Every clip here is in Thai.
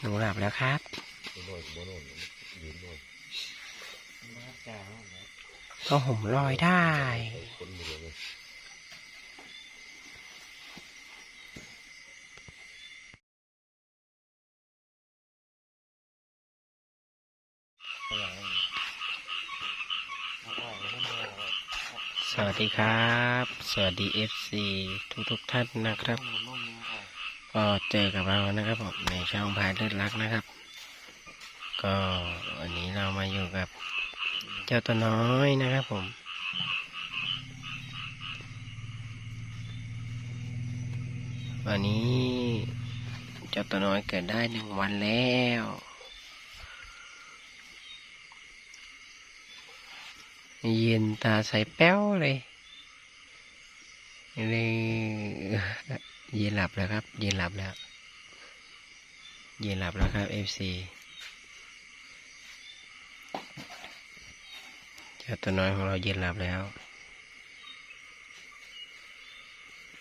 หนูหลับแล้วครับโน่นโน่นยืนโน่นก็ห่มลอยได้สวัสดีครับ สวัสดี FC ทุกทุกๆท่านนะครับ ก็เจอกับเรานะครับผมในช่องพายเลือดรักนะครับ ก็วันนี้เรามาอยู่กับเจ้าตัวน้อยนะครับผม วันนี้เจ้าตัวน้อยเกิดได้หนึ่งวันแล้วเย็นตาใสแป้วเลยนี่เย็ นหลับแล้วครับเย็นหลับแล้วเย็นหลับแล้วครับ FC เจ้าตัวน้อยของเราเย็นหลับแล้ว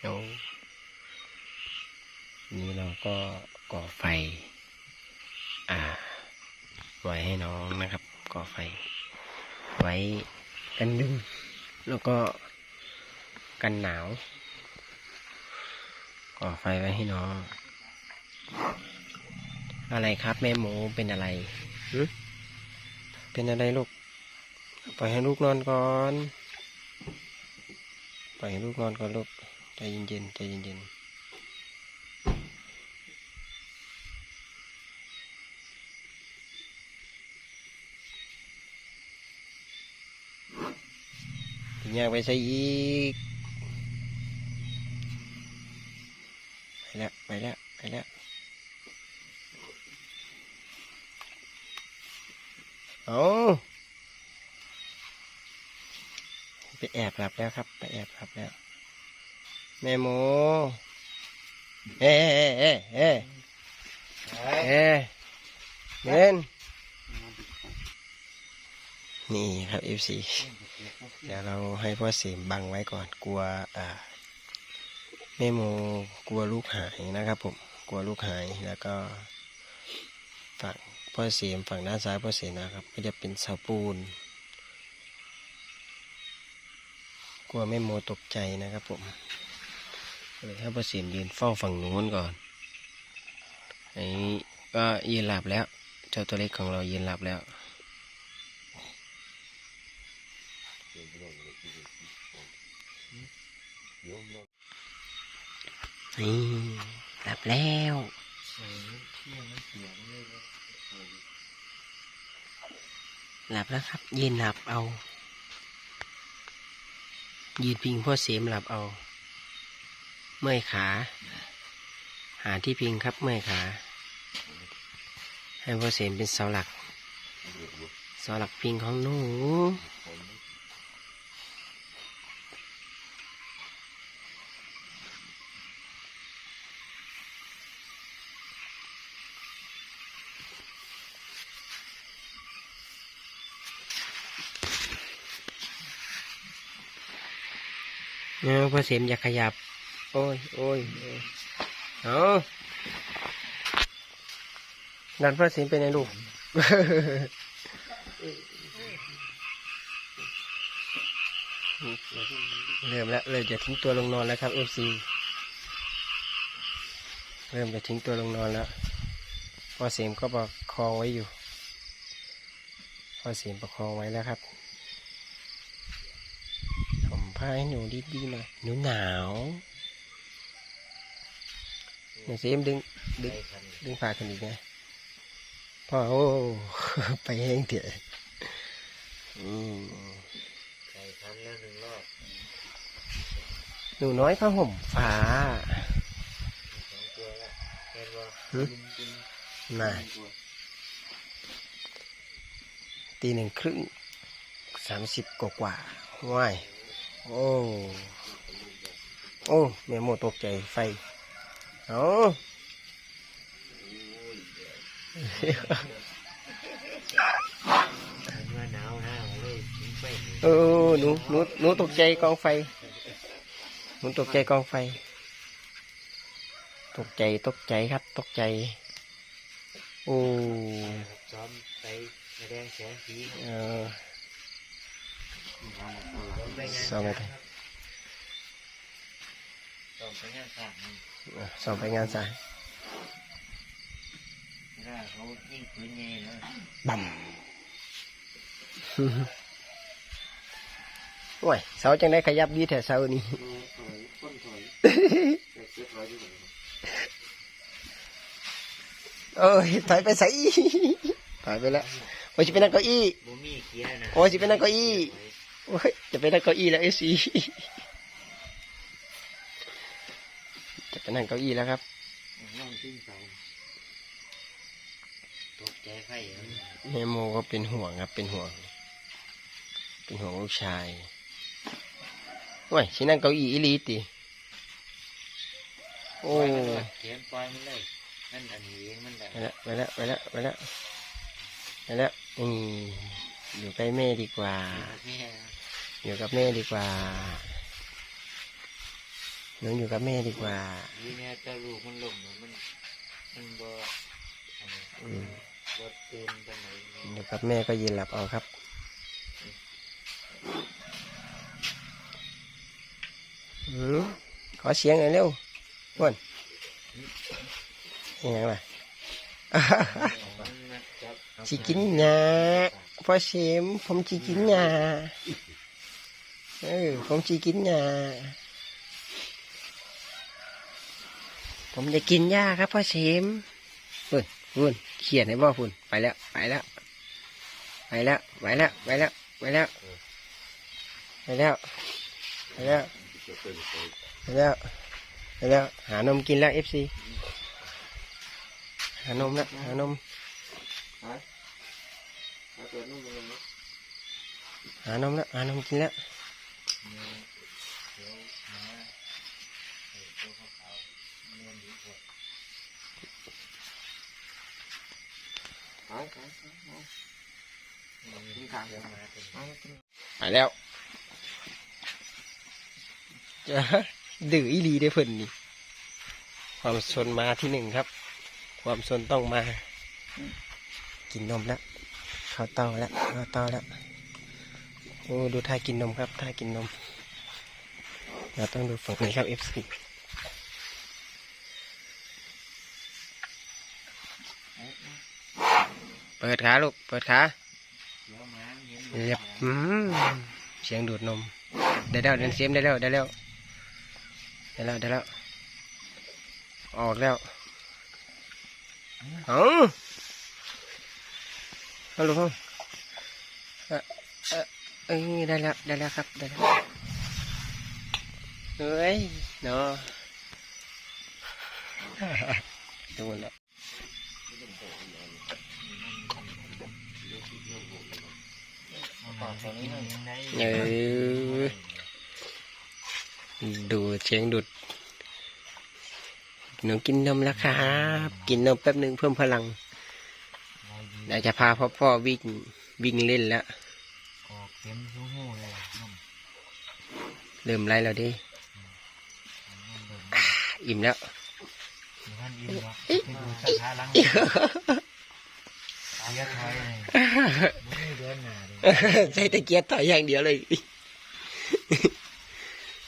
โอ้นี่เราก็ก่อไฟ อ่า ไว้ให้น้องนะครับ ก่อไฟ ไว้กันยุงแล้วก็กันหนาว ก่อไฟไว้ให้น้อง อะไรครับ แม่หมูเป็นอะไรเป็นอะไรลูก ปล่อยให้ลูกนอนก่อน ปล่อยให้ลูกนอนก่อนลูก ใจเย็นๆ ใจเย็นๆอยากไปใช้อีก ไป แล้วไปแล้วไปแล้วเอาไปแอบหลับแล้วครับ ไปแอบหลับแล้วแม่โมเอ๊เอ๊ะเอ๊ะเอ๊ะเอ๊ะเล่นนี่ครับ FC เดี๋ยวเราให้พ่อเสียมบังไว้ก่อนกลัวอ่า แม่โมกลัวลูกหายนะครับผมกลัวลูกหายแล้วก็ฝั่งพ่อเสียมฝั่งด้านซ้ายพ่อเสียมนะครับ ก็จะเป็นเสาปูน กลัวแม่โมตกใจนะครับผมเลยให้พ่อเสียมยืนเฝ้าฝั่งนู้นก่อนไอ้ก็ยืนหลับแล้ว เจ้าตัวเล็กของเรายืนหลับแล้ว นี่หลับแล้วหลับแล้วครับยืนหลับเอายืนพิงพ่อเสียมหลับเอา เมื่อยขา หาที่พิงครับเมื่อยขา ให้พ่อเสียมเป็นเสาหลักเสาหลักพิงของหนู เออพ่อเสียมอย่าขยับโอ้ยโอ้ยโอ้ยเอาดันพ่อเสียมเป็นไงลูกเริ่มแล้วเริ่มจะทิ้งตัวลงนอนแล้วครับเอฟซีเริ่มจะทิ้งตัวลงนอนแล้วพ่อเสียมก็ประคองไว้อยู่พ่อเสียมประคองไว้แล้วครับ ผมพาให้หนูดีๆหน่อยหนูหนาวหนูเสียมดึงดึงดึงผ้าขึ้นอีกไงพ่อโอ้ไปแห้งเถอะอืมใส่ทันแล้วหนึ่งรอบหนูน้อยผ้าห่มฟ้าสองตัวแล้วเห็นว่าน่าตีหนึ่งครึ่งสามสิบกว่ากว่าว้าย โอ้โอ้แม่โมตกใจไฟเอาเห็นว่าหนาวหนาวเลยทิ้งไปเออหนูหนูหนูตกใจกองไฟหนูตกใจกองไฟ ตกใจตกใจครับ ตกใจ โอ้ซ้อมไปแสดงแสงสีเออ ไปงานซ้อมไปไหนซ้อมไปงานสร้างนี่อะสอบไปงานสายถ้าเขายิ่งปืนใหญ่นะบัมโอ้ยเสาจังได้ขยับดีแถวเสานี่ถอยต้นถอยแต่เจ็ดร้อยอยู่ไหนเอ้ยถอยไปใส่ถอยไปแล้วโอ้ยจะไปนั่งเก้าอี้บ่มีเกียร์นะโอ้ยสิไปนั่งเก้าอี้ โอ้ยจะไปนั่งเก้าอี้แล้วเอซีจะไปนั่งเก้าอี้แล้วครับนอนขึ้นเสาตกใจไฟเหรอแม่โมก็เป็นห่วงครับเป็นห่วง เป็นห่วงลูกชายโอ้ยสินั่งเก้าอี้อีหลีติโอ้ปล่อยมันเลยเขียนปล่อยมันเลยนั่นอันนี้เองมันแหละไปแล้วไปแล้วไปแล้วไปแล้วไปแล้วนี่ อยู่ใกล้แม่ดีกว่านี่อยู่กับแม่ดีกว่าหนูอยู่กับแม่ดีกว่านี่เนี่ยเจ้าลูกมันหลงมันมันบ่อันนี้อืมบ่ตื่นไปไหนเนี่ยอยู่กับแม่ก็ยืนหลับเอาครับอืมขอเสียงหน่อยเร็วอ้วนยังไงล่ะมันมาจับเอาสิกินหญ้า พ่อเสมผมสิกินหญ้าเออผมสิกินหญ้าผมจะกินหญ้าครับพ่อเสมฝุ่นฝุ่นเขียนให้บ่ฝุ่นไปแล้ว ไปแล้ว ไปแล้ว ไปแล้ว ไปแล้ว ไปแล้ว ไปแล้ว ไปแล้ว ไปแล้วไปแล้ว หานมกินแล้วเอฟซีหานมแล้วหานม ตันมเลยนหานมแล้วหานมกินแล้วหายแล้วจะดื้ออีรีได้เพิ่นนี่ ความสนมาที่หนึ่งครับ ความสนต้องมา กินนมแล้ว เขาเต้าแล้วเขาเต้าแล้วโอ้ดูท่ากินนมครับท่ากินนม เราต้องดูฝั่งนี้ครับ F4 เปิดขาลูก เปิดขาเดี๋ยวมาเห็นเรียบเสียงดูดนม ได้แล้วเดินเสียมได้แล้ว ได้แล้ว ได้แล้ว ได้แล้ว ออกแล้ว เอา เอาลูกเอาเอ่อเอ่อเอ้ยได้แล้วได้แล้วครับได้แล้วเฮ้ยเนาะดูหมดแล้วต่อยด้เออดูเสียงดุดหนูกินนมแล้วครับ กินนมแป๊บหนึ่งเพิ่มพลัง เดี๋ยวจะพาพ่อพ่อวิ่งวิ่งเล่นแล้วออกเต็มชูหูเลยนุ่มเริ่มไล่แล้วเดินุ่มเบิ่งอิ่มแล้วอยู่ท่านอิ่มแล้วไปดูสาขาหลังเอาเยอะถอยเลยไม่ได้เดินหน้าเลยใช้ตะเกียบต่อยอย่างเดียวเลย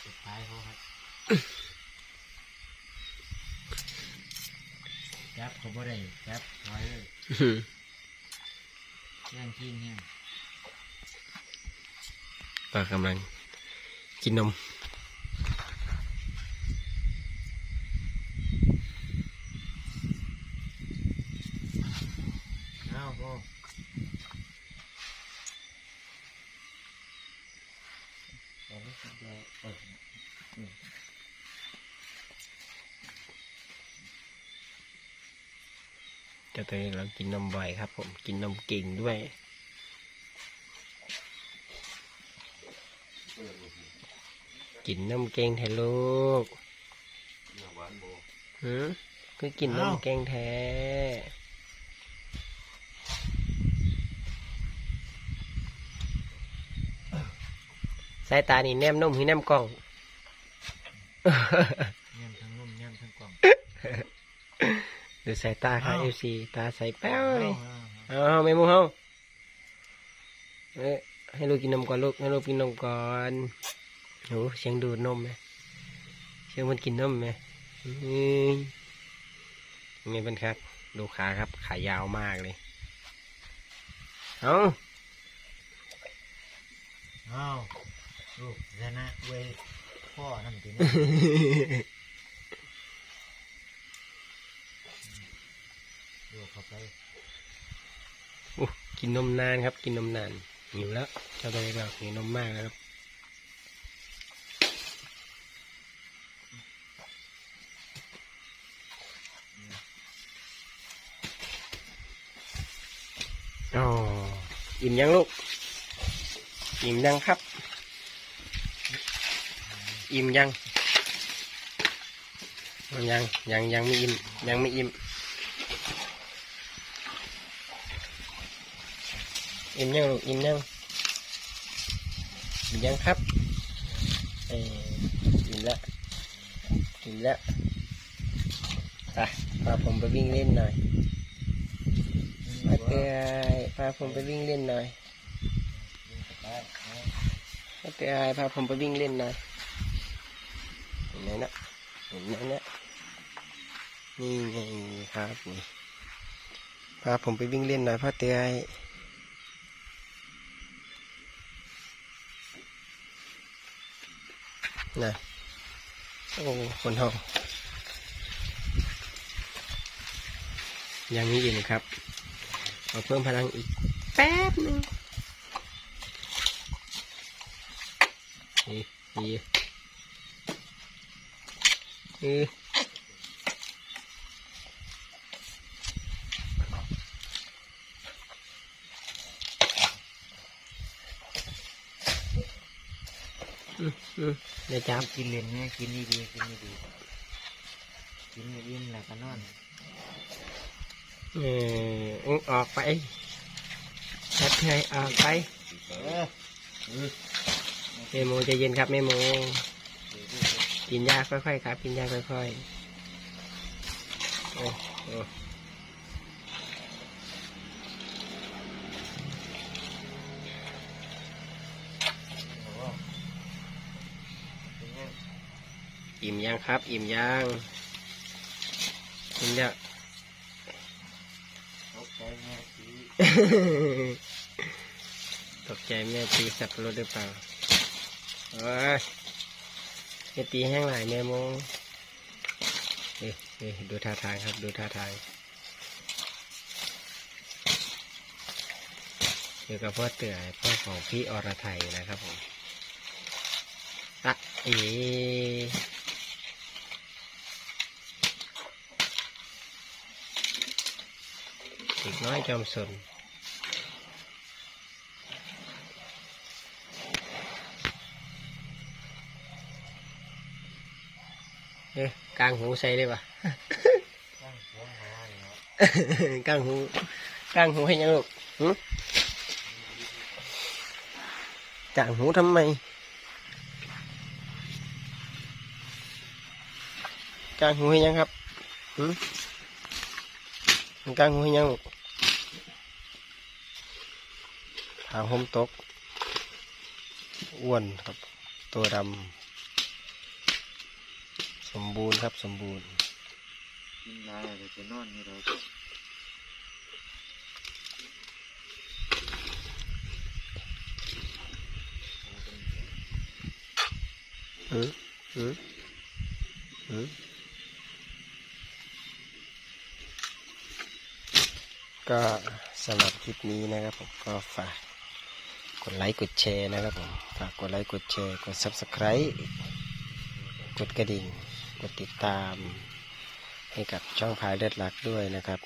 สุดท้ายเขาครับจับเขาบ่ได้จับถอยเลย แย่งที่เนี่ยก็กำลังกินนม จะตัวนี้เรากินนมบ่อยครับ ผมกินนมเก่งด้วยกินนมเก่งแท้ลูกหืมคือกินนมเก่งแท้สายตานี่แนมนมหรือแนมกล้อง เงี้ยทั้งนุ่มเงี้ยทั้งกล่องเดูสายตาครับเออ้าวฟซีตาใสแป้วเลยเอาเอาเอาไม่มูเฮาเอ้ยให้ลูกกินนมก่อนลูกให้ลูกกินนมก่อนโหเสียงดูดนมไหมเสียงมันกินนมไหมอืมนี่เป็นครับ ดูขาครับ ขายาวมากเลยเอาเอาลูกชนะเว้ยพ่อนั่นที นี้ลูกเข้าไปอู้กินนมนานครับ กินนมนานหิวแล้วเจ้าตัวนี้ก็หิวนมมากแล้วครับอ๋ออิ่มยังลูก อิ่มยังครับ อิ่มยัง ยังยังยังไม่อิ่มยังไม่อิ่ม อิ่มยังลูกอิ่มยังอิ่มยังครับเอออิ่มแล้วอิ่มแล้วไปพาผมไปวิ่งเล่นหน่อยมาเตยพาผมไปวิ่งเล่นหน่อยยิงเข้าไปเอามาเตยพาผมไปวิ่งเล่นหน่อยเห็นไหมนะเห็นไหมนะนี่ไงครับพาผมไปวิ่งเล่นหน่อยพ่อเตย นะโอ้คนห้องยังมีอีกนะครับเอาเพิ่มพลังอีกแป๊บหนึ่งนี่นี่อือ เดี๋ยวจับกินเล่นไงกินดีๆกินดีๆกินอิ่มแล้วก็นอนเอออออกไปชัดเลยออกไปเออเออเมโมใจะเย็นครับเมโมกินยาค่อยๆครับ กินยาค่อยๆโอ้ อิ่มยังครับ อิ่มยังอิ่มยังตกใจแม่สีตกใจแม่ตีสับปะรดหรือเปล่าโอ้ยแม่ตีแห้งหลายแม่โมเอ้เอ้ยดูท่าทางครับ ดูท่าทางอยู่กับพ่อเตื่อพ่อของพี่อรไทยนะครับผมอะเอ๋ เด็กน้อยจอมสนเอ๊ะกลางหูใส่ได้ปะตั้ง หัวหาเนาะกลางหูกลางหูให้ยังลูกหึกลางหูทำไมกลางหูให้ยังครับหึกลางหูให้ยังลูกหางหมตก อ้วนครับ ตัวดำ สมบูรณ์ครับสมบูรณ์กินลายอะไรจะนอนนี่เราอืมอืมอืม ก็สำหรับคลิปนี้นะครับผมก็ฝากกดไลค์กดแชร์นะครับผมฝากกดไลค์กดแชร์กด subscribe กดกระดิ่ง กดติดตามให้กับช่องพายเลือดรักด้วยนะครับ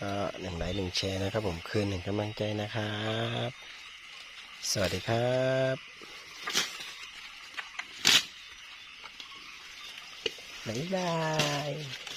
ก็หนึ่งไลค์หนึ่งแชร์นะครับผมคืนหนึ่งกำลังใจนะครับ สวัสดีครับบ๊ายบาย